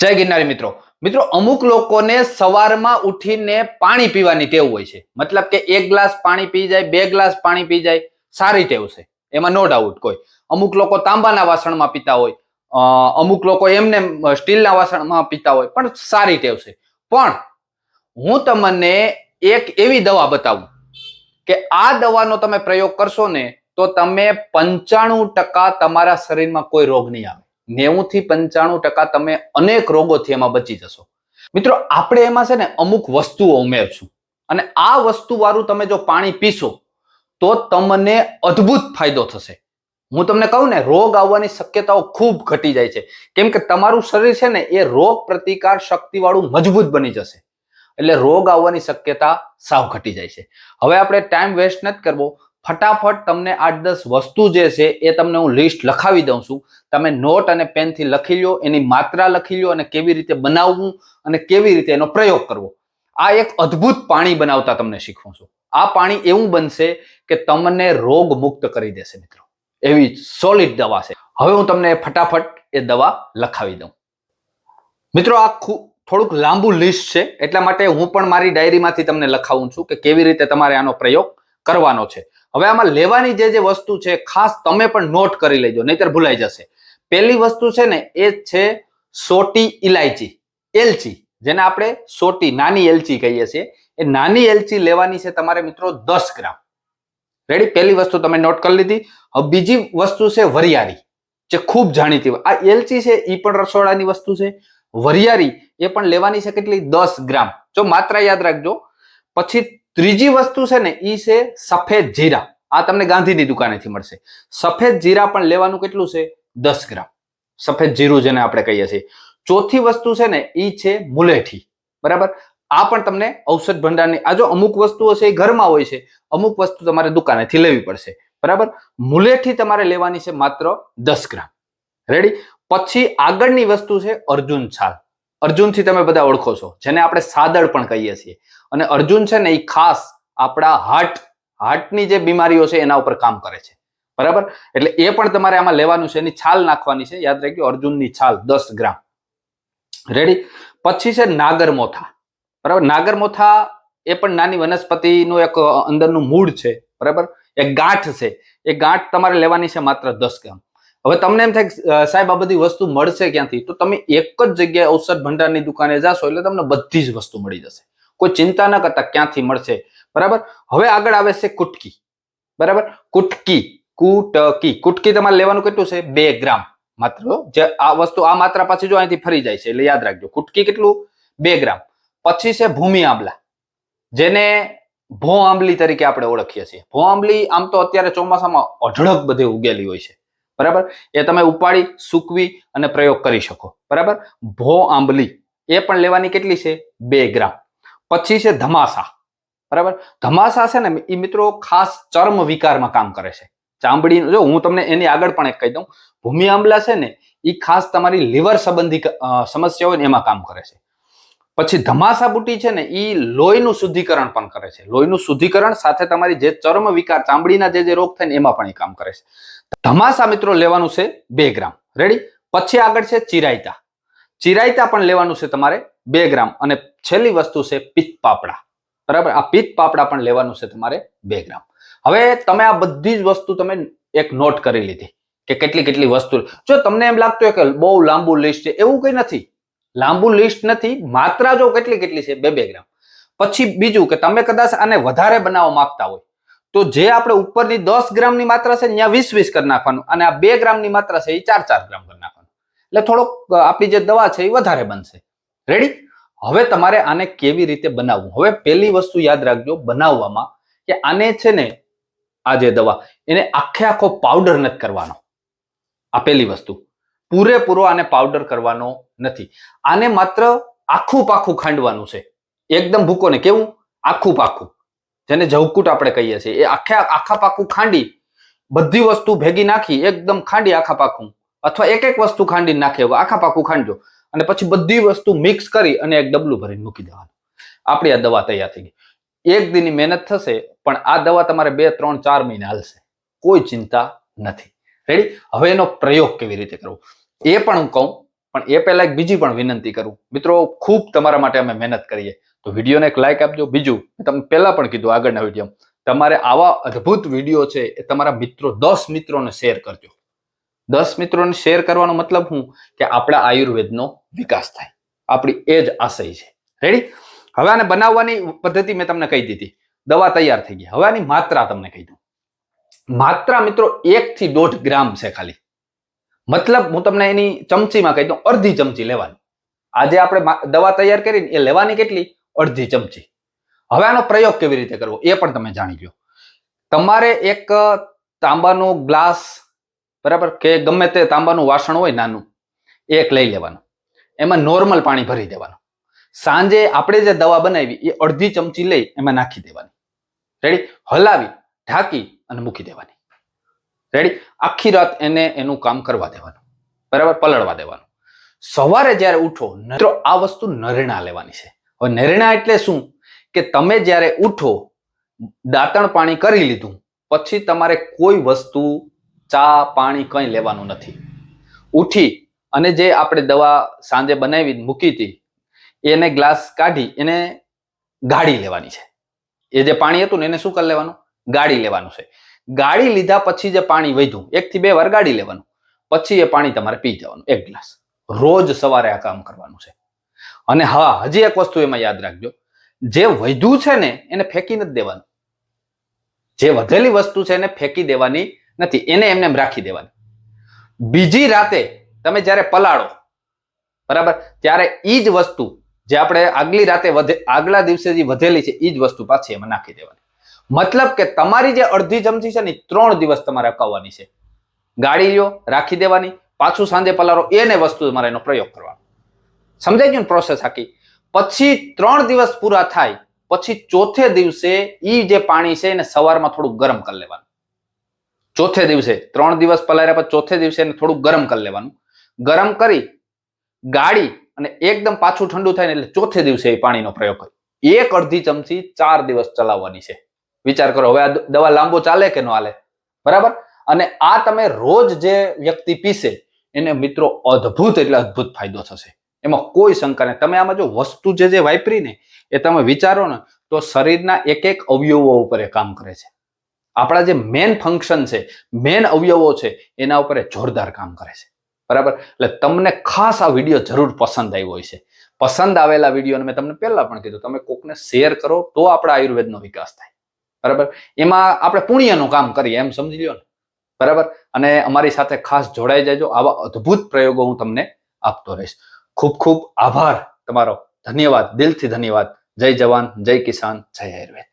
જય ગિરનારી મિત્રો. મિત્રો, અમુક લોકોને સવારમાં ઉઠીને પાણી પીવાની ટેવ હોય છે. મતલબ કે એક ગ્લાસ પાણી પી જાય, બે ગ્લાસ પાણી પી જાય, સારી ટેવ છે. એમાં નો ડાઉટ કોઈ. અમુક લોકો તાંબાના વાસણમાં પીતા હોય અમુક લોકો એમને સ્ટીલના વાસણમાં પીતા હોય, પણ સારી ટેવ છે. પણ હું તમને એક એવી દવા બતાવું કે આ દવાનો તમે પ્રયોગ કરશો ને, તો તમે પંચાણું ટકા તમારા શરીરમાં કોઈ રોગ નહીં આવે. નેવું થી પંચાણું ટકા તમે અનેક રોગોથી એમાં બચી જશો. મિત્રો, આપણે એમાં છે ને અમુક વસ્તુઓ ઉમેરશું. અને આ વસ્તુ વાળું તમે જો પાણી પીશો, તો તમને અદ્ભુત ફાયદો થશે. હું તમને કહું ને, રોગ આવવાની શક્યતાઓ ખૂબ ઘટી જાય છે. કેમ કે તમારું શરીર છે ને, એ રોગ પ્રતિકાર શક્તિવાળું મજબૂત બની જશે. એટલે રોગ આવવાની શક્યતા સાવ ઘટી જાય છે. હવે આપણે ટાઈમ વેસ્ટ નથી કરવો. ફટાફટ તમને આઠ દસ વસ્તુ જે છે એ તમને હું લિસ્ટ લખાવી દઉં છું. તમે નોટ અને પેનથી લખી લો એની માત્રા લખી લો અને કેવી રીતે બનાવવું અને કેવી રીતે એનો પ્રયોગ કરવો. આ એક અદ્ભુત પાણી બનાવતા તમને શીખવું છું. આ પાણી એવું બનશે કે તમને રોગ મુક્ત કરી દેશે મિત્રો. એવી સોલિડ દવા છે. હવે હું તમને ફટાફટ એ દવા લખાવી દઉં. મિત્રો, આ થોડુંક લાંબુ લિસ્ટ છે, એટલા માટે હું પણ મારી ડાયરીમાંથી તમને લખાવું છું કે કેવી રીતે તમારે આનો પ્રયોગ કરવાનો છે. હવે આમાં લેવાની જે જે વસ્તુ છે, ખાસ તમે પણ નોટ કરી લેજો, નહીતર ભૂલાઈ જશે. પહેલી વસ્તુ છે ને, એ છે સોટી ઇલાયચી એલચી, જેને આપણે સોટી, નાની એલચી કહીએ છીએ. એ નાની એલચી લેવાની છે તમારે મિત્રો દસ ગ્રામ. રેડી પહેલી વસ્તુ તમે નોટ કરી લીધી. હવે બીજી વસ્તુ છે વરિયાળી, જે ખૂબ જાણીતી. આ એલચી છે એ પણ રસોડાની વસ્તુ છે. વરિયાળી એ પણ લેવાની છે કેટલી? દસ ગ્રામ. જો માત્રા યાદ રાખજો, પછી ત્રીજી વસ્તુ છે ને, ઈ છે સફેદ જીરા. આ તમને ગાંધીની દુકાનેથી મળશે. સફેદ જીરા પણ લેવાનું કેટલું છે? દસ ગ્રામ. સફેદ જીરું જેને આપણે કહીએ છીએ. ચોથી વસ્તુ છે ને, ઈ છે મુલેઠી. બરાબર? આ પણ તમને ઔષધ ભંડારની, આ જો અમુક વસ્તુઓ છે એ ઘરમાં હોય છે, અમુક વસ્તુ તમારે દુકાનેથી લેવી પડશે. બરાબર? મુલેઠી તમારે લેવાની છે માત્ર દસ ગ્રામ. રેડી પછી આગળની વસ્તુ છે અર્જુન છાલ. અર્જુનથી તમે બધા ઓળખો છો, જેને આપણે સાદળ પણ કહીએ છીએ. અને અર્જુન છે ને એ ખાસ આપણા હાર્ટ હાર્ટની જે બીમારીઓ છે એના ઉપર કામ કરે છે. બરાબર? એટલે એ પણ તમારે આમાં લેવાનું છે, એની છાલ નાખવાની છે. યાદ રાખજો, અર્જુનની છાલ દસ ગ્રામ. રેડી પછી છે નાગરમોથા. બરાબર? નાગરમોથા એ પણ નાની વનસ્પતિનું એક અંદરનું મૂળ છે. બરાબર? એક ગાંઠ છે. એ ગાંઠ તમારે લેવાની છે માત્ર દસ ગ્રામ. હવે તમને એમ થાય સાહેબ, આ બધી વસ્તુ મળશે ક્યાંથી? તો તમે એક જ જગ્યાએ ઔષધ ભંડારની દુકાને જાશો એટલે તમને બધી જ વસ્તુ મળી જશે. કોઈ ચિંતા ન કરતા ક્યાંથી મળશે. બરાબર? હવે આગળ આવે છે કુટકી. બરાબર? કુટકી. કુટકી. કુટકી તમારે લેવાનું કેટલું છે? બે ગ્રામ. માત્ર જે આ વસ્તુ આ માત્રા પાછી જો અહીંથી ફરી જાય છે, એટલે યાદ રાખજો. કુટકી કેટલું? બે ગ્રામ. પછી છે ભૂમિ આંબલા. જેને ભો આંબલી તરીકે આપણે ઓળખીએ છીએ. ભો આંબલી આમ તો અત્યારે ચોમાસામાં અઢળક બધે ઉગેલી હોય છે. બરાબર? એ તમે ઉપાડી, સૂકવી અને પ્રયોગ કરી શકો. બરાબર? ભો આંબલી, એ પણ લેવાની કેટલી છે? બે ગ્રામ. પછી છે ધમાસા. બરાબર? ધમાસા છે ને એ મિત્રો ખાસ ચર્મ વિકારમાં કામ કરે છે. ચામડી, જો હું તમને એની આગળ પણ એક કહી દઉં. ભૂમિ આંબલા છે ને એ ખાસ તમારી લીવર સંબંધી સમસ્યા હોય ને એમાં કામ કરે છે. પછી ધમાસા બુટી છે ને એ લોહીનું શુદ્ધિકરણ પણ કરે છે. લોહીનું શુદ્ધિકરણ સાથે તમારી જે ચર્મ વિકાર, ચામડીના જે જે રોગ થાય ને એમાં પણ એ કામ કરે છે. ધમાસા મિત્રો લેવાનું છે બે ગ્રામ. રેડી પછી આગળ છે ચિરાયતા. ચિરાયતા પણ લેવાનું છે તમારે બે ગ્રામ. અને છેલ્લી વસ્તુ છે પિત્ત પાપડા બરાબર? આ પિત્ત પાપડા પણ લેવાનું છે તમારે બે ગ્રામ. હવે તમે આ બધી જ વસ્તુ તમે એક નોટ કરી લીધી કે કેટલી કેટલી વસ્તુ. જો તમને એમ લાગતું હોય કે બહુ લાંબુ લિસ્ટ છે, એવું કઈ નથી. લાંબુ લિસ્ટ નથી, માત્રા જો કેટલી કેટલી છે, બે બે ગ્રામ. પછી બીજું કે તમે કદાચ આને વધારે બનાવવા માંગતા હોય, તો જે આપણે ઉપરની દસ ગ્રામની માત્રા છે ત્યાં વીસ વીસ કરી નાખવાનું, અને આ બે ગ્રામની માત્રા છે એ ચાર ચાર ગ્રામ કરી નાખવાનું. એટલે થોડોક આપણી જે દવા છે એ વધારે બનશે. રેડી હવે તમારે આને કેવી રીતે બનાવવું? હવે પહેલી વસ્તુ યાદ રાખજો, બનાવવામાં કે આને છે ને, આ જે દવા, એને આખે આખો પાવડર નથી કરવાનો. આ પહેલી વસ્તુ. પૂરેપૂરો આને પાવડર કરવાનો નથી. આને માત્ર આખું પાખું ખાંડવાનું છે. એકદમ ભૂકો ને કેવું? આખું પાખું. જેને જવકૂટ આપણે કહીએ છીએ. એ આખે આખા પાખું ખાંડી, બધી વસ્તુ ભેગી નાખી, એકદમ ખાંડી આખા પાખું. અથવા એક એક વસ્તુ ખાંડી નાખે, આખા પાખું ખાંડજો. અને પછી બધી વસ્તુ મિક્સ કરી અને એક ડબલું ભરીને મૂકી દેવાનું. આપણી આ દવા તૈયાર થઈ ગઈ. એક દિનની મહેનત થશે, પણ આ દવા તમારે બે, ત્રણ, ચાર મહિને હાલશે. કોઈ ચિંતા નથી. રેડી હવે એનો પ્રયોગ કેવી રીતે કરવો? એ પણ હું કહું, પણ એ પહેલા એક બીજી પણ વિનંતી કરું. મિત્રો, ખૂબ તમારા માટે અમે મહેનત કરીએ. તો વિડીયોને એક લાઈક આપજો. બીજું તમે પહેલા પણ કીધું આગળના વીડિયો તમારે આવા અદ્ભુત વીડિયો છે એ તમારા મિત્રો, દસ મિત્રોને શેર કરજો. દસ મિત્રોને શેર કરવાનો મતલબ હું કે આપણા આયુર્વેદનો વિકાસ થાય. આપણી એ જ આશય છે. રેડી હવે આને બનાવવાની પદ્ધતિ મેં તમને કહી દીધી. દવા તૈયાર થઈ ગઈ. હવે આની માત્રા તમને કહી દઉં. માત્રા મિત્રો, એક થી દોઢ ગ્રામ છે ખાલી. મતલબ હું તમને એની ચમચીમાં કહી દઉં, અડધી ચમચી લેવાની. આજે આપણે દવા તૈયાર કરીને એ લેવાની કેટલી? અડધી ચમચી. હવે આનો પ્રયોગ કેવી રીતે કરવો, એ પણ તમે જાણી લો તમારે એક તાંબાનો ગ્લાસ, બરાબર? કે ગમે તે તાંબાનું વાસણ હોય નાનું, એક લઈ લેવાનું. એમાં નોર્મલ પાણી ભરી દેવાનું. સાંજે આપણે જે દવા બનાવી, એ અડધી ચમચી લઈ એમાં નાખી દેવાની. રેડી? હલાવી, ઢાંકી અને મૂકી દેવાની. રેડી આખી રાત એને એનું કામ કરવા દેવાનું. બરાબર? પલળવા દેવાનું. સવારે જ્યારે ઉઠો મિત્રો, આ વસ્તુ નરેણા લેવાની છે. હવે નરેણા એટલે શું? કે તમે જ્યારે ઉઠો, દાંતણ પાણી કરી લીધું, પછી તમારે કોઈ વસ્તુ, ચા, પાણી કંઈ લેવાનું નથી. ઉઠી અને જે આપણે દવા સાંજે બનાવી, મૂકી હતી, એને ગ્લાસ કાઢી, એને ગાળી લેવાની છે. એ જે પાણી હતું ને, એને શું કરી લેવાનું? ગાળી લેવાનું છે. ગાળી લીધા પછી જે પાણી વધ્યું. એક થી બે વાર ગાળી લેવાનું. પછી એ પાણી તમારે પી જવાનું. એક ગ્લાસ. રોજ સવારે આ કામ કરવાનું છે. અને હા, હજી એક વસ્તુ એમાં યાદ રાખજો. જે વધ્યું છે ને, એને ફેંકી નથી દેવાનું. જે વધેલી વસ્તુ છે એને ફેંકી દેવાની નથી. એને એમને એમ રાખી દેવાની. બીજી રાતે તમે જ્યારે પલાળો, બરાબર? ત્યારે એ જ વસ્તુ જે આપણે આગલી રાતે વધે, આગલા દિવસે જે વધેલી છે એ જ વસ્તુ પાછી એમાં નાખી દેવાની. મતલબ કે તમારી જે અડધી ચમચી છે ને ત્રણ દિવસ તમારે અકાવવાની છે. ગાળી લ્યો, રાખી દેવાની, પાછું સાંજે પલારો, એને વસ્તુ તમારે એનો પ્રયોગ કરવાનો. સમજાય ગયું પ્રોસેસ આખી? પછી ત્રણ દિવસ પૂરા થાય, પછી ચોથે દિવસે ઈ જે પાણી છે એને સવારમાં થોડું ગરમ કરી લેવાનું. ચોથે દિવસે, ત્રણ દિવસ પલાર્યા પછી ચોથે દિવસે એને થોડું ગરમ કરી લેવાનું. ગરમ કરી, ગાળી અને એકદમ પાછું ઠંડુ થાય ને એટલે ચોથે દિવસે એ પાણીનો પ્રયોગ કર્યો એક અડધી ચમચી ચાર દિવસ ચલાવવાની છે. વિચાર કરો. હવે આ દવા લાંબો ચાલે કે ન હાલે? બરાબર? અને આ તમે રોજ જે વ્યક્તિ પીશે, એને મિત્રો અદ્ભુત એટલે અદ્ભુત ફાયદો થશે. એમાં કોઈ શંકા નહીં. તમે આમાં જો વસ્તુ જે જે વાપરી ને, એ તમે વિચારો ને, તો શરીરના એક એક અવયવો ઉપર એ કામ કરે છે. આપણા જે મેન ફંક્શન છે મેન અવયવો છે, એના ઉપર જોરદાર કામ કરે છે. બરાબર? એટલે તમને ખાસ આ વીડિયો જરૂર પસંદ આવ્યો હોય છે પસંદ આવેલા વિડીયોને મેં તમને પહેલા પણ કીધું. તમે કોકને શેર કરો તો આપણા આયુર્વેદનો વિકાસ થાય. બરાબર? એમાં આપણે પુણ્યનું કામ કરીએ, એમ સમજી લો ને. બરાબર? અને અમારી સાથે ખાસ જોડાઈ જજો. આવા અદ્ભુત પ્રયોગો હું તમને આપતો રહીશ. ખૂબ ખૂબ આભાર તમારો. ધન્યવાદ. દિલથી ધન્યવાદ. જય જવાન, જય કિસાન, જય આયુર્વેદ.